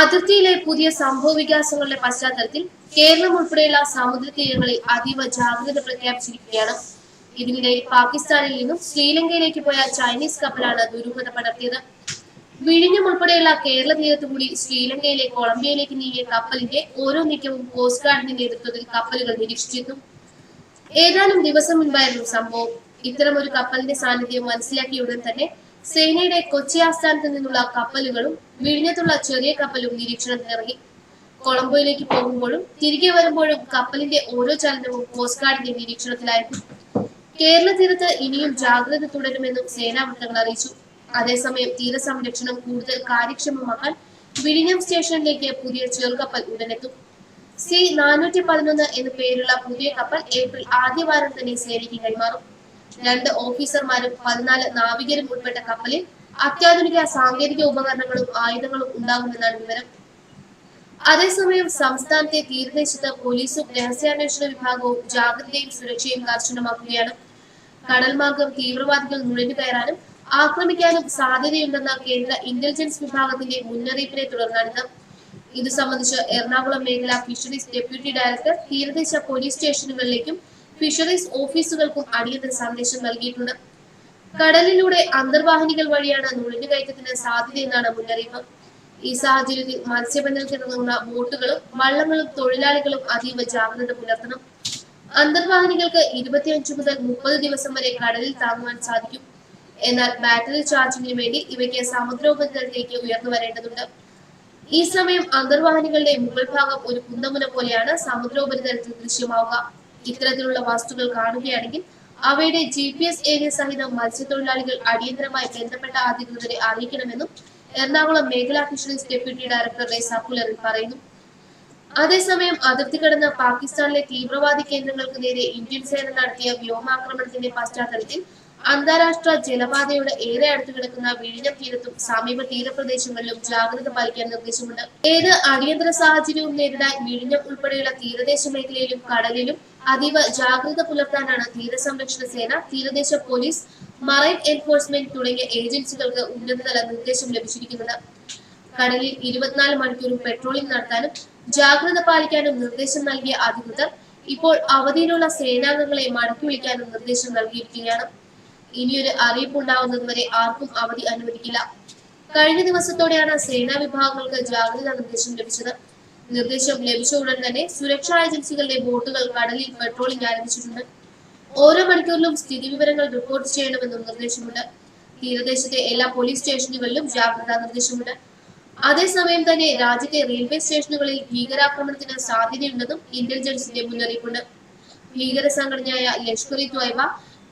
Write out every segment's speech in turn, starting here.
അതിർത്തിയിലെ പുതിയ സംഭവ വികാസങ്ങളുടെ പശ്ചാത്തലത്തിൽ കേരളം ഉൾപ്പെടെയുള്ള സമുദ്ര തീരങ്ങളിൽ അതീവ ജാഗ്രത പ്രഖ്യാപിച്ചിരിക്കുകയാണ്. ഇതിനിടെ പാകിസ്ഥാനിൽ നിന്നും ശ്രീലങ്കയിലേക്ക് പോയ ചൈനീസ് കപ്പലാണ് ദുരൂഹത പടർത്തിയത്. വിഴിഞ്ഞം ഉൾപ്പെടെയുള്ള കേരള തീരത്തു കൂടി ശ്രീലങ്കയിലെ കൊളംബിയയിലേക്ക് നീങ്ങിയ കപ്പലിന്റെ ഓരോ നീക്കവും കോസ്റ്റ് ഗാർഡിന്റെ നേതൃത്വത്തിൽ കപ്പലുകൾ നിരീക്ഷിച്ചിരുന്നു. ഏതാനും ദിവസം മുൻപായിരുന്നു സംഭവം. ഇത്തരം ഒരു കപ്പലിന്റെ സാന്നിധ്യം മനസ്സിലാക്കിയ ഉടൻ തന്നെ സേനയുടെ കൊച്ചി ആസ്ഥാനത്ത് നിന്നുള്ള കപ്പലുകളും വിഴിഞ്ഞത്തുള്ള ചെറിയ കപ്പലും നിരീക്ഷണത്തിനിറങ്ങി കൊളംബോയിലേക്ക് പോകുമ്പോഴും തിരികെ വരുമ്പോഴും കപ്പലിന്റെ ഓരോ ചലനവും കോസ്റ്റ് ഗാർഡിന്റെ നിരീക്ഷണത്തിലായിരുന്നു കേരള തീരത്ത് ഇനിയും ജാഗ്രത തുടരുമെന്നും സേനാ വൃത്തങ്ങൾ അറിയിച്ചു. അതേസമയം തീരസംരക്ഷണം കൂടുതൽ കാര്യക്ഷമമാക്കാൻ വിഴിഞ്ഞം സ്റ്റേഷനിലേക്ക് പുതിയ ചെറുകപ്പൽ ഉടനെത്തും. സി നാനൂറ്റി പതിനൊന്ന് എന്ന പേരുള്ള പുതിയ കപ്പൽ ഏപ്രിൽ ആദ്യവാരം തന്നെ സേനയ്ക്ക് കൈമാറും. രണ്ട് ഓഫീസർമാരും പതിനാല് നാവികരും ഉൾപ്പെട്ട കപ്പലിൽ അത്യാധുനിക സാങ്കേതിക ഉപകരണങ്ങളും ആയുധങ്ങളും ഉണ്ടാകുമെന്നാണ് വിവരം. അതേസമയം സംസ്ഥാനത്തെ തീരദേശത്ത് പോലീസും രഹസ്യാന്വേഷണ വിഭാഗവും ജാഗ്രതയും സുരക്ഷയും കർശനമാക്കുകയാണ്. കടൽ മാർഗം തീവ്രവാദികൾ നുഴഞ്ഞു കയറാനും ആക്രമിക്കാനും സാധ്യതയുണ്ടെന്ന കേന്ദ്ര ഇന്റലിജൻസ് വിഭാഗത്തിന്റെ മുന്നറിയിപ്പിനെ തുടർന്നാണിത്. ഇത് സംബന്ധിച്ച് എറണാകുളം മേഖല ഫിഷറീസ് ഡെപ്യൂട്ടി ഡയറക്ടർ തീരദേശ പോലീസ് സ്റ്റേഷനുകളിലേക്കും ഫിഷറീസ് ഓഫീസുകൾക്കും അടിയന്തര സന്ദേശം നൽകിയിട്ടുണ്ട്. കടലിലൂടെ അന്തർവാഹിനികൾ വഴിയാണ് നുഴഞ്ഞു കയറ്റത്തിന് സാധ്യതയെന്നാണ് മുന്നറിയിപ്പ്. ഈ സാഹചര്യത്തിൽ മത്സ്യബന്ധനത്തിനിറങ്ങുന്ന ബോട്ടുകളും വള്ളങ്ങളും തൊഴിലാളികളും അതീവ ജാഗ്രത പുലർത്തണം. അന്തർവാഹിനികൾക്ക് ഇരുപത്തിയഞ്ച് മുതൽ മുപ്പത് ദിവസം വരെ കടലിൽ താങ്ങുവാൻ സാധിക്കും. എന്നാൽ ബാറ്ററി ചാർജിങ്ങിന് വേണ്ടി ഇവയ്ക്ക് സമുദ്രോപരിതലത്തിലേക്ക് ഉയർന്നു വരേണ്ടതുണ്ട് ഈ സമയം അന്തർവാഹിനികളുടെ മുകൾ ഭാഗം ഒരു കുന്തമുന പോലെയാണ് സമുദ്രോപരിതലത്തിൽ ദൃശ്യമാവുക. ഇത്തരത്തിലുള്ള വസ്തുക്കൾ കാണുകയാണെങ്കിൽ അവയുടെ ജി പി എസ് ഏരിയ സഹിതം മത്സ്യത്തൊഴിലാളികൾ അടിയന്തരമായി ബന്ധപ്പെട്ട അധികൃതരെ അറിയിക്കണമെന്നും എറണാകുളം മേഖലാ ഫിഷറീസ് ഡെപ്യൂട്ടി ഡയറക്ടറുടെ സർക്കുലറിൽ പറയുന്നു. അതേസമയം അതിർത്തി കടന്ന പാകിസ്ഥാനിലെ തീവ്രവാദി കേന്ദ്രങ്ങൾക്ക് നേരെ ഇന്ത്യൻ സേന നടത്തിയ വ്യോമാക്രമണത്തിന്റെ പശ്ചാത്തലത്തിൽ അന്താരാഷ്ട്ര ജലപാതയുടെ ഏറെ അടുത്ത് കിടക്കുന്ന വിഴിഞ്ഞം തീരത്തും സമീപ തീരപ്രദേശങ്ങളിലും ജാഗ്രത പാലിക്കാൻ നിർദ്ദേശമുണ്ട്. ഏത് അടിയന്തര സാഹചര്യവും നേരിടാൻ വിഴിഞ്ഞം ഉൾപ്പെടെയുള്ള തീരദേശ മേഖലയിലും കടലിലും അതീവ ജാഗ്രത പുലർത്താനാണ് തീരസംരക്ഷണ സേന തീരദേശ പോലീസ് മറൈൻ എൻഫോഴ്സ്മെന്റ് തുടങ്ങിയ ഏജൻസികൾക്ക് ഉന്നതതല നിർദ്ദേശം ലഭിച്ചിരിക്കുന്നത്. കടലിൽ ഇരുപത്തിനാല് മണിക്കൂറും പെട്രോളിംഗ് നടത്താനും ജാഗ്രത പാലിക്കാനും നിർദ്ദേശം നൽകിയ അധികൃതർ ഇപ്പോൾ അവധിയിലുള്ള സേനാംഗങ്ങളെ മടക്കി വിളിക്കാനും നിർദ്ദേശം നൽകിയിരിക്കുകയാണ്. ഇനിയൊരു അറിയിപ്പ് ഉണ്ടാവുന്നതുവരെ ആർക്കും അവധി അനുവദിക്കില്ല. കഴിഞ്ഞ ദിവസത്തോടെയാണ് സേനാ വിഭാഗങ്ങൾക്ക് ജാഗ്രതാ നിർദ്ദേശം ലഭിച്ചത്. നിർദ്ദേശം ലഭിച്ച ഉടൻ തന്നെ സുരക്ഷാ ഏജൻസികളുടെ ബോട്ടുകൾ കടലിൽ പെട്രോളിംഗ് ആരംഭിച്ചിട്ടുണ്ട്. ഓരോ മണിക്കൂറിലും സ്ഥിതി വിവരങ്ങൾ റിപ്പോർട്ട് ചെയ്യണമെന്നും നിർദ്ദേശമുണ്ട്. തീരദേശത്തെ എല്ലാ പോലീസ് സ്റ്റേഷനുകളിലും ജാഗ്രതാ നിർദ്ദേശമുണ്ട്. അതേസമയം തന്നെ രാജ്യത്തെ റെയിൽവേ സ്റ്റേഷനുകളിൽ ഭീകരാക്രമണത്തിന് സാധ്യതയുണ്ടെന്നും ഇന്റലിജൻസിന്റെ മുന്നറിയിപ്പുണ്ട്. ഭീകര സംഘടനയായ ലഷ്കർ ഇ ത്വയ്ബ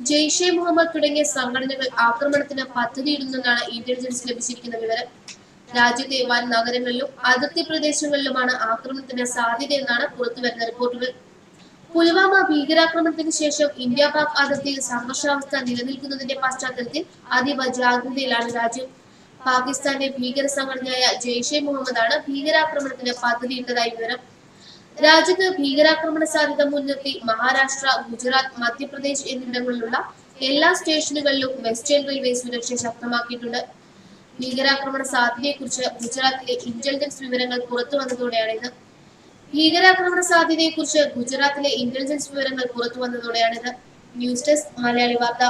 ജെയ്ഷെ മുഹമ്മദ് തുടങ്ങിയ സംഘടനകൾ ആക്രമണത്തിന് പദ്ധതിയിടുന്നെന്നാണ് ഇന്റലിജൻസ് ലഭിച്ചിരിക്കുന്ന വിവരം. രാജ്യത്തെ വൻ നഗരങ്ങളിലും അതിർത്തി പ്രദേശങ്ങളിലുമാണ് ആക്രമണത്തിന് സാധ്യതയെന്നാണ് പുറത്തുവരുന്ന റിപ്പോർട്ടുകൾ. പുൽവാമ ഭീകരാക്രമണത്തിന് ശേഷം ഇന്ത്യ പാക് അതിർത്തിയിൽ സംഘർഷാവസ്ഥ നിലനിൽക്കുന്നതിന്റെ പശ്ചാത്തലത്തിൽ അതീവ ജാഗ്രതയിലാണ് രാജ്യം. പാകിസ്ഥാന്റെ ഭീകര സംഘടനയായ ജെയ്ഷെ മുഹമ്മദ് ആണ് ഭീകരാക്രമണത്തിന് പദ്ധതിയിട്ടതായി വിവരം. രാജ്യത്ത് ഭീകരാക്രമണ സാധ്യത മുൻനിർത്തി മഹാരാഷ്ട്ര ഗുജറാത്ത് മധ്യപ്രദേശ് എന്നിവിടങ്ങളിലുള്ള എല്ലാ സ്റ്റേഷനുകളിലും വെസ്റ്റേൺ റെയിൽവേ സുരക്ഷ ശക്തമാക്കിയിട്ടുണ്ട്. ഭീകരാക്രമണ സാധ്യതയെക്കുറിച്ച് ഗുജറാത്തിലെ ഇന്റലിജൻസ് വിവരങ്ങൾ പുറത്തു വന്നതോടെയാണിത് ഭീകരാക്രമണ സാധ്യതയെക്കുറിച്ച് ഗുജറാത്തിലെ ഇന്റലിജൻസ് വിവരങ്ങൾ പുറത്തു വന്നതോടെയാണിത് ന്യൂസ് ഡെസ്ക് മലയാളി വാർത്ത.